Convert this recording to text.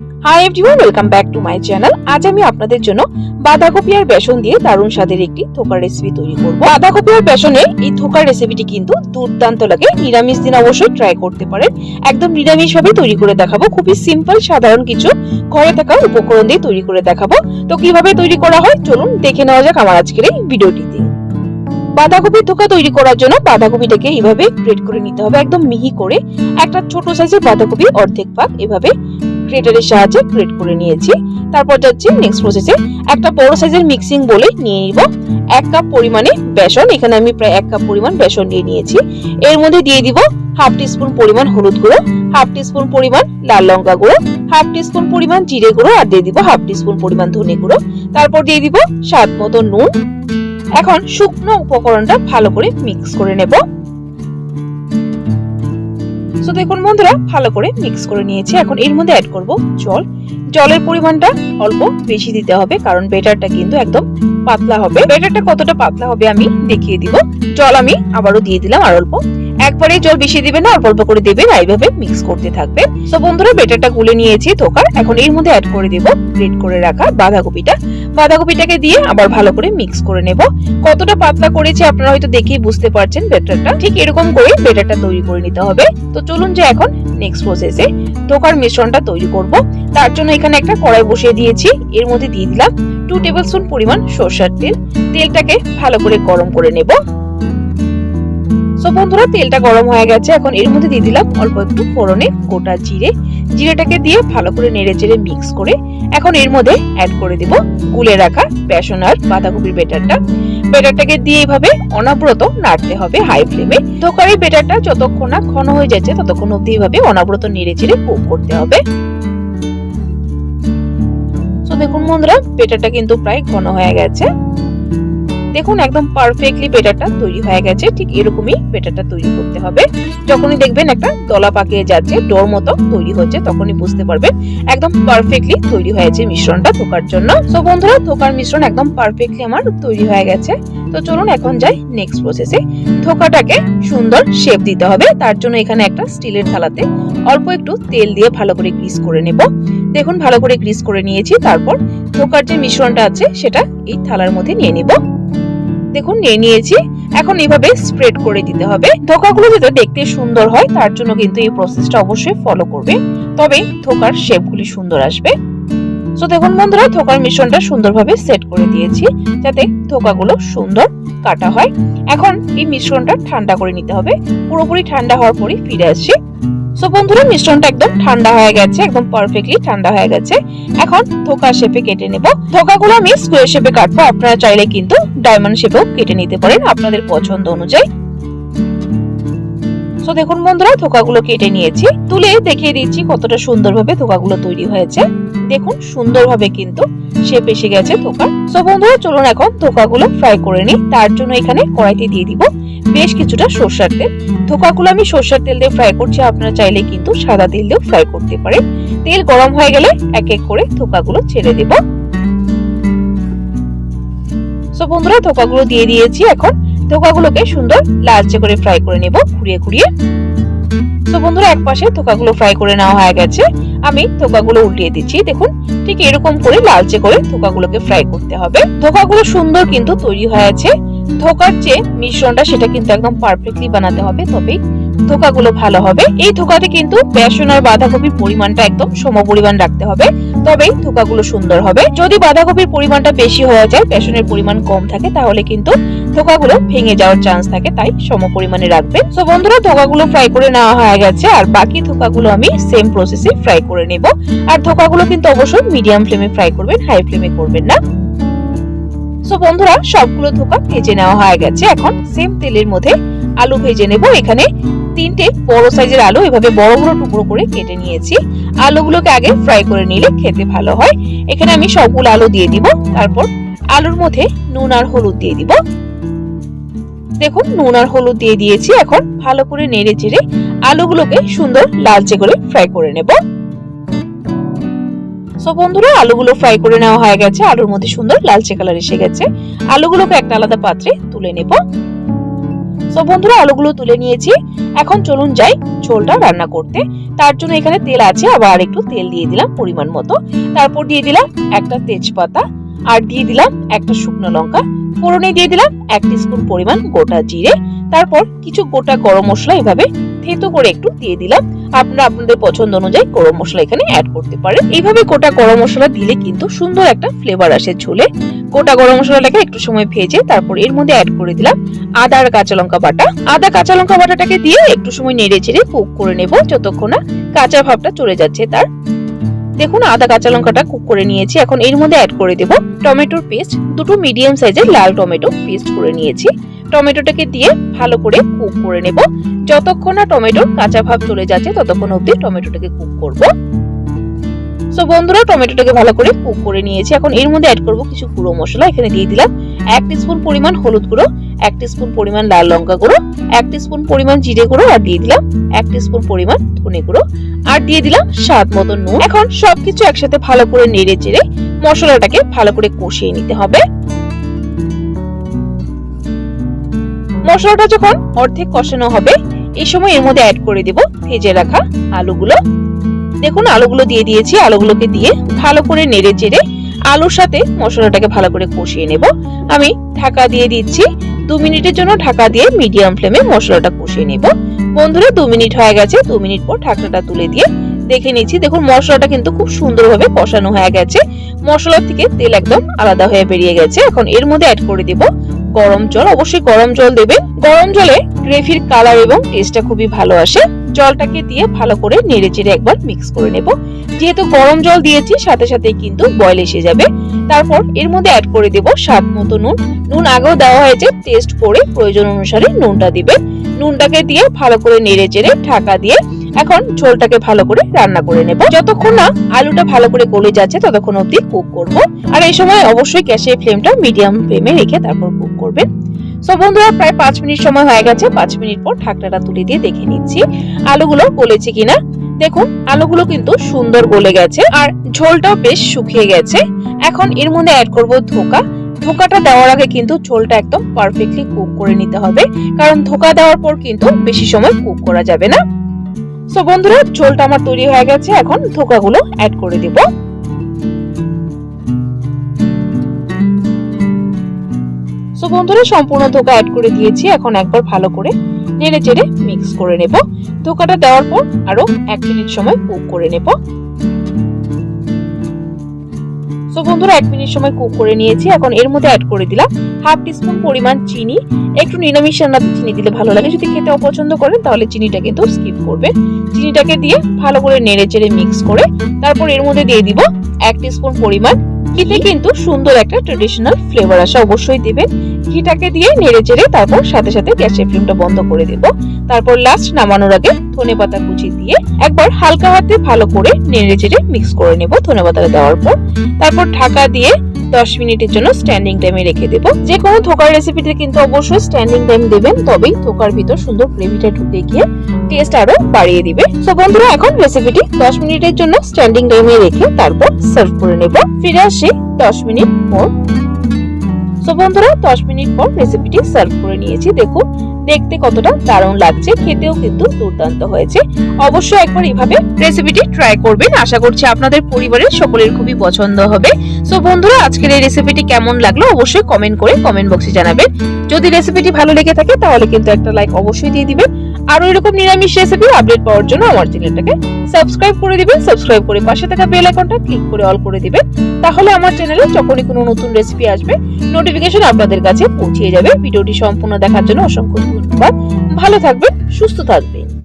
Hi everyone welcome back to my channel আজ আমি আপনাদের জন্য বাঁধাকপি আর বেসন দিয়ে দারুণ স্বাদের একটি থোকার রেসিপি তৈরি করব। বাঁধাকপি আর বেসনের এই থোকার রেসিপিটি কিন্তু দুর্দান্ত লাগে। নিরামিষ দিন অবশ্যই ট্রাই করতে পারেন। একদম নিরামিষ ভাবে তৈরি করে দেখাবো। খুবই সিম্পল সাধারণ কিছু ঘরে থাকা উপকরণ দিয়ে তৈরি করে দেখাবো। তো কীভাবে তৈরি করা হয়? চলুন দেখে নেওয়া যাক আমার আজকের এই ভিডিওটিতে বাঁধাকপির থোকা তৈরি করার জন্য বাঁধাকপিটাকে এইভাবে গ্রেট করে নিতে হবে, একদম মিহি করে। একটা ছোট সাইজের বাঁধাকপি অর্ধেক ভাগ এভাবে গ্রেটারের সাহায্যে গ্রেট করে নিয়েছি। তারপর যাচ্ছি নেক্সট প্রসেসে একটা বড় সাইজের মিক্সিং বলে নিয়ে নিব। এক কাপ পরিমাণে বেসন, এখানে আমি প্রায় এক কাপ পরিমাণ বেসন নিয়ে নিয়েছি। এর মধ্যে দিয়ে দিব হাফ টিস্পুন পরিমাণ হলুদ গুঁড়ো হাফ টিস্পুন পরিমাণ লাল লঙ্কা গুঁড়ো হাফ টিস্পুন পরিমাণ জিরে গুঁড়ো, আর দিয়ে দিব হাফ টিস্পুন পরিমাণ ধনে গুঁড়ো। তারপর দিয়ে দিব স্বাদ মতো নুন। এখন শুকনো উপকরণটা ভালো করে মিক্স করে নেব। তো দেখুন বন্ধুরা, ভালো করে মিক্স করে নিয়েছি। এখন এর মধ্যে অ্যাড করব জল। জলের পরিমাণটা অল্প বেশি দিতে হবে, কারণ বেটারটা কিন্তু একদম পাতলা হবে। বেটারটা কতটা পাতলা হবে আমি দেখিয়ে দিব। জল আমি আবারও দিয়ে দিলাম আর অল্প। একবারে জল বেশি দিবেন না, অল্প অল্প করে দেবেন আর এইভাবে মিক্স করতে থাকবে তো বন্ধুরা, বেটারটা গুলে নিয়েছি ধোকার। এখন এর মধ্যে অ্যাড করে দেব গ্রেট করে রাখা বাঁধাকপিটা। বাঁধাকপিটাকে দিয়ে আবার ভালো করে মিক্স করে নেব। কতটা পাতলা করেছি আপনারা হয়তো দেখেই বুঝতে পারছেন বেটারটা। ঠিক এরকম করে বেটারটা তৈরি করে নিতে হবে। তো চলুন যে এখন নেক্সট প্রসেসে ধোকার মিশ্রণটা তৈরি করব। তার জন্য এখানে একটা কড়াই বসিয়ে দিয়েছি। এর মধ্যে দিয়ে দিলাম টু টেবিল স্পুন পরিমাণ সরষের তেল। তেলটাকে ভালো করে গরম করে নেব। সো বন্ধুরা, তেলটা গরম হয়ে গেছে। এখন এর মধ্যে দিয়ে দিলাম অল্প একটু ফোড়নে গোটা জিরে। জিরেটাকে দিয়ে ভালো করে নেড়ে চেড়ে মিক্স করে এখন এর মধ্যে অ্যাড করে দিব গুলে রাখা বেসন আর বাঁধাকপির বেটারটা বেটারটাকে দিয়ে এইভাবে অনাব্রত নাড়তে হবে হাই ফ্লেমে ধোকারের বেটারটা যতক্ষণ না ঘন হয়ে যাচ্ছে, ততক্ষণ অব্দি এইভাবে অনাব্রত নেড়ে চেড়ে কুক করতে হবে। তো দেখুন বন্ধুরা বেটারটা কিন্তু প্রায় ঘন হয়ে গেছে। দেখুন, একদম পারফেক্টলি বেটারটা তৈরি হয়ে গেছে, ঠিক এরকমই বেটারটা তৈরি করতে হবে। যখনই দেখবেন একটা দলা পাকিয়ে যাচ্ছে, ডোর মতো তৈরি হচ্ছে, তখনই বুঝতে পারবেন একদম পারফেক্টলি তৈরি হয়েছে মিশ্রণটা ধোকার জন্য। তো বন্ধুরা ধোকার মিশ্রণ একদম পারফেক্টলি আমার তৈরি হয়ে গেছে। তো চলুন এখন যাই নেক্সট প্রসেসে ধোকাটাকে সুন্দর শেপ দিতে হবে, তার জন্য এখানে একটা স্টিলের থালাতে অল্প একটু তেল দিয়ে ভালো করে গ্রিস করে নেব। দেখুন, ভালো করে গ্রিস করে নিয়েছি, তারপর ধোকার যে মিশ্রণটা আছে, সেটা এই থালার মধ্যে নিয়ে নিব। দেখুন, নিয়ে নিয়েছি। এখন এইভাবে স্প্রেড করে দিতে হবে। ধোকাগুলো যাতে দেখতে সুন্দর হয়, তার জন্য কিন্তু এই প্রসেসটা অবশ্যই ফলো করবে। তবে ধোকার শেপগুলি সুন্দর আসবে। তো দেখুন বন্ধুরা, ধোকার মিশ্রণটা সুন্দরভাবে সেট করে দিয়েছি, যাতে ধোকাগুলো সুন্দর কাটা হয়। এখন এই মিশ্রণটা ঠান্ডা করে নিতে হবে। পুরোপুরি ঠান্ডা হওয়ার পরই ফিরে আসছি। সো বন্ধুরা, মিশ্রণটা একদম ঠান্ডা হয়ে গেছে, একদম পারফেক্টলি ঠান্ডা হয়ে গেছে। এখন ধোকা শেপে কেটে নেব। ধোকাগুলো আমি স্কোয়ার শেপে কাটবো, আপনারা চাইলে কিন্তু ডায়মন্ড শেপেও কেটে নিতে পারেন আপনাদের পছন্দ অনুযায়ী। তো দেখুন বন্ধুরা, ধোকাগুলো কেটে নিয়েছি। তুলে দেখিয়ে দিচ্ছি কতটা সুন্দরভাবে ধোকাগুলো তৈরি হয়েছে। দেখুন, সুন্দরভাবে কিন্তু শেপ এসে গেছে ধোকা। তো বন্ধুরা, চলুন এখন ধোকাগুলো ফ্রাই করে নিই। তার জন্য এখানে কড়াইতে দিয়ে দিব বেশ কিছুটা সর্ষার তেল। ধোকাগুলো আমি সর্ষার তেল দিয়ে ফ্রাই করছি, আপনারা চাইলে কিন্তু সাদা তেল দিয়েও ফ্রাই করতে পারেন। তেল গরম হয়ে গেলে এক এক করে ধোকাগুলো ছেড়ে দেব। সো বন্ধুরা, ধোকাগুলো দিয়ে দিয়েছি এখন। ধোকাগুলোকে সুন্দর লালচে করে ফ্রাই করে নেব, ঘুরিয়ে ঘুরিয়ে। তো বন্ধুরা, এক পাশে ধোকাগুলো ফ্রাই করে নেওয়া হয়ে গেছে। আমি ধোকাগুলো উল্টিয়ে দিচ্ছি, দেখুন। ঠিক এরকম করে লালচে করে ধোকাগুলোকে ফ্রাই করতে হবে। ধোকাগুলো সুন্দর কিন্তু তৈরি হয়েছে ধোকার যে মিশ্রণটা, সেটা কিন্তু একদম পারফেক্টলি বানাতে হবে, তবেই ধোকাগুলো ভালো হবে। এই ধোকাতে কিন্তু বেসন আর বাঁধাকপির পরিমাণটা একদম সম পরিমাণ রাখতে হবে, তবেই ধোকাগুলো সুন্দর হবে। যদি বাঁধাকপির পরিমাণটা বেশি হয়ে যায়, বেসনের পরিমাণ কম থাকে, তাহলে কিন্তু ধোকাগুলো ভেঙে যাওয়ার চান্স থাকে, তাই সম পরিমাণে রাখবেন। তো বন্ধুরা, ধোকাগুলো ফ্রাই করে নেওয়া হয়ে গেছে, আর বাকি ধোকাগুলো আমি সেম প্রসেসে ফ্রাই করে নেব। আর ধোকাগুলো কিন্তু অবশ্যই মিডিয়াম ফ্লেমে ফ্রাই করবেন হাই ফ্লেমে করবেন না। সো বন্ধুরা, সবগুলো ধোকা ভেজে নেওয়া হয়ে গেছে। এখন সেম তেলের মধ্যে আলু ভেজে নেব। এখানে তিনটে বড় সাইজের আলু, এভাবে বড় বড় টুকরো করে কেটে নিয়েছি। আলুগুলোকে আগে ফ্রাই করে নিলে খেতে ভালো হয়। এখানে আমি সবগুলো আলু দিয়ে দিব। তারপর আলুর মধ্যে নুন আর হলুদ দিয়ে দিব। দেখুন, নুন আর হলুদ দিয়ে দিয়েছি। এখন ভালো করে নেড়ে চেড়ে আলুগুলোকে সুন্দর লালচে করে ফ্রাই করে নেব। সো বন্ধুরা, আলুগুলো ফ্রাই করে নেওয়া হয়ে গেছে। আলুর মধ্যে সুন্দর লালচে কালার এসে গেছে। আলুগুলোকে একটা আলাদা পাত্রে তুলে নেব। তো বন্ধুরা, আলুগুলো তুলে নিয়েছি। এখন চলুন যাই ঝোলটা রান্না করতে। তার জন্য এখানে তেল আছে, আবার একটু তেল দিয়ে দিলাম পরিমাণ মতো। তারপর দিয়ে দিলাম একটা তেজপাতা, আর দিয়ে দিলাম একটা শুকনো লঙ্কা। ফোড়নে দিয়ে দিলাম এক স্পুন পরিমাণ গোটা জিরে। তারপর কিছু গোটা গরম মশলা এভাবে থেতো করে একটু দিয়ে দিলাম। আপনারা আপনাদের পছন্দ অনুযায়ী গরম মশলা এখানে অ্যাড করতে পারেন। এইভাবে গোটা গরম মশলা দিলে কিন্তু সুন্দর একটা ফ্লেভার আসে ঝোলে। গোটা গরম মশলাটাকে একটু সময় ভেজে তারপর এর মধ্যে অ্যাড করে দিলাম আদা আর কাঁচা লঙ্কা বাটা। আদা, কাঁচা লঙ্কা বাটাটাকে দিয়ে একটু সময় নেড়ে চেড়ে কুক করে নেব, যতক্ষণ না কাঁচা ভাবটা চলে যাচ্ছে তার দেখুন, আদা, কাঁচা লঙ্কাটা কুক করে নিয়েছি। এখন এর মধ্যে অ্যাড করে দেব টমেটোর পেস্ট দুটো মিডিয়াম সাইজের লাল টমেটো পেস্ট করে নিয়েছি। টমেটোটাকে দিয়ে ভালো করে কুক করে নেব। যতক্ষণ না টমেটোর কাঁচা ভাব চলে যাচ্ছে, ততক্ষণ অবধি টমেটোটাকে কুক করব। সো বন্ধুরা, টমেটোটাকে ভালো করে কুক করে নিয়েছি। এখন এর মধ্যে অ্যাড করব কিছু গুঁড়ো মশলা। এখানে দিয়ে দিলাম এক স্পুন পরিমাণ হলুদ গুঁড়ো, এক স্পুন পরিমাণ লাল লঙ্কা গুঁড়ো, এক স্পুন পরিমাণ জিরে গুঁড়ো, আর দিয়ে দিলাম এক স্পুন পরিমাণ ধনে গুঁড়ো। আর দিয়ে দিলাম স্বাদ মতো নুন। এখন সবকিছু একসাথে ভালো করে নেড়ে চেড়ে মশলাটাকে ভালো করে কষিয়ে নিতে হবে। মশলাটা যখন অর্ধেক কষানো হবে, এই সময় এর মধ্যে অ্যাড করে দেব ভেজে রাখা আলুগুলো। দেখুন, আলুগুলো দিয়ে দিয়েছি। আলুগুলোকে দিয়ে ভালো করে নেড়ে চেড়ে আলুর সাথে মশলাটাকে ভালো করে কষিয়ে নেব। আমি ঢাকা দিয়ে দিচ্ছি। দু মিনিটের জন্য ঢাকা দিয়ে মিডিয়াম ফ্লেমে মশলাটা কষিয়ে নেব। বন্ধুরা, দু মিনিট হয়ে গেছে। দু মিনিট পর ঢাকনাটা তুলে দিয়ে দেখে নিচ্ছি। দেখুন, মশলাটা কিন্তু খুব সুন্দরভাবে কষানো হয়ে গেছে। মশলা থেকে তেল একদম আলাদা হয়ে বেরিয়ে গেছে। এখন এর মধ্যে অ্যাড করে দেব গরম জল। অবশ্যই গরম জল দেবে গরম জলে গ্রেভির কালার এবং টেস্টটা খুবই ভালো আসে। জলটাকে দিয়ে ভালো করে নেড়ে চেড়ে একবার মিক্স করে নেব। যেহেতু গরম জল দিয়েছি, সাথে সাথে কিন্তু বয়েল এসে যাবে। তারপর এর মধ্যে অ্যাড করে দেব স্বাদ মতো নুন। নুন আগেও দেওয়া হয়েছে টেস্ট করে প্রয়োজন অনুসারে নুনটা দিবেন নুনটাকে দিয়ে ভালো করে নেড়ে চেড়ে ঢাকা দিয়ে এখন ঝোলটাকে ভালো করে রান্না করে নেব। যতক্ষণ না আলুটা ভালো করে গলে যাচ্ছে, ততক্ষণ অবধি কুক করব। আর এই সময় অবশ্যই গ্যাসের ফ্লেমটা মিডিয়াম ফ্লেমে রেখে তারপর কুক করবেন। সো বন্ধুরা, প্রায় পাঁচ মিনিট সময় হয়ে গেছে। পাঁচ মিনিট পর ঢাকনাটা তুলে দিয়ে দেখে নিচ্ছি আলুগুলো গলেছে কিনা। দেখুন, আলুগুলো কিন্তু সুন্দর গলে গেছে আর ঝোলটাও বেশ শুকিয়ে গেছে। এখন এর মধ্যে অ্যাড করব ধোকা। ধোকাটা দেওয়ার আগে কিন্তু ঝোলটা একদম পারফেক্টলি কুক করে নিতে হবে। কারণ ধোকা দেওয়ার পর কিন্তু বেশি সময় কুক করা যাবে না। সো বন্ধুরা, ঝোলটা আমার তৈরি হয়ে গেছে। এখন ধোকাগুলো অ্যাড করে দিব। বন্ধুরা, সম্পূর্ণ ধোকা অ্যাড করে দিয়েছি। এখন একবার ভালো করে নেড়ে চেড়ে মিক্স করে নেব। ধোকাটা দেওয়ার পর আরও এক মিনিট সময় কুক করে নেব। সো বন্ধুরা, এক মিনিট সময় কুক করে নিয়েছি। এখন এর মধ্যে অ্যাড করে দিলাম হাফ টিস্পুন পরিমাণ চিনি। একটু নিরামিষ রান্নাতে চিনি দিলে ভালো লাগে। যদি খেতে অপছন্দ করেন, তাহলে চিনিটা কিন্তু স্কিপ করবেন। চিনিটাকে দিয়ে ভালো করে নেড়ে চেড়ে মিক্স করে তারপর এর মধ্যে দিয়ে দিব এক টিস্পুন পরিমাণ ঘিতে কিন্তু সুন্দর একটা ট্রেডিশনাল ফ্লেভার আসা। অবশ্যই দিবেন। ঘিটাকে দিয়ে নেড়ে চেড়ে তারপর সাথে সাথে গ্যাসের ফ্লেমটা বন্ধ করে দেব। তারপর লাস্ট নামানোর আগে ধনে পাতা কুচি দিয়ে একবার হালকা হাতে ভালো করে নেড়ে চেড়ে মিক্স করে নেব ধনে পাতাটা দেওয়ার পর। তারপর ঢাকা দিয়ে দশ মিনিটের জন্য স্ট্যান্ডিং টাইমে রেখে দেব। যে কোনো থোকার রেসিপিতে কিন্তু অবশ্যই স্ট্যান্ডিং টাইম দেবেন, তবেই থোকার ভিতর সুন্দর গ্রেভিটা ঢুকে গিয়ে টেস্ট আরও বাড়িয়ে দিবে। তো বন্ধুরা, এখন রেসিপিটি দশ মিনিটের জন্য স্ট্যান্ডিং টাইমে রেখে তারপর সার্ভ করে নেব। ফিরে আসি দশ মিনিট পর। সো বন্ধুরা, দশ মিনিট পর রেসিপিটি সার্ভ করে নিয়েছি। দেখুন, দেখতে কতটা দারুণ লাগছে, খেতেও কিন্তু দুর্দান্ত হয়েছে। অবশ্যই একবার এইভাবে রেসিপিটি ট্রাই করবেন। আশা করছি আপনাদের পরিবারের সকলের খুবই পছন্দ হবে। সো বন্ধুরা, আজকের এই রেসিপিটি কেমন লাগল অবশ্যই কমেন্ট করে কমেন্ট বক্সে জানাবেন। যদি রেসিপিটি ভালো লেগে থাকে, তাহলে কিন্তু একটা লাইক অবশ্যই দিয়ে দিবেন। আরও এরকম নিরামিষ রেসিপি আপডেট পাওয়ার জন্য আমার চ্যানেলটাকে সাবস্ক্রাইব করে দিবেন। সাবস্ক্রাইব করে পাশে থাকা বেল আইকনটা ক্লিক করে অল করে দিবেন। তাহলে আমার চ্যানেলে যখনই কোনো নতুন রেসিপি আসবে নোটিফিকেশন আপনাদের কাছে পৌঁছে যাবে। ভিডিওটি সম্পূর্ণ দেখার জন্য অসংখ্য ধন্যবাদ। ভালো থাকবেন, সুস্থ থাকবেন।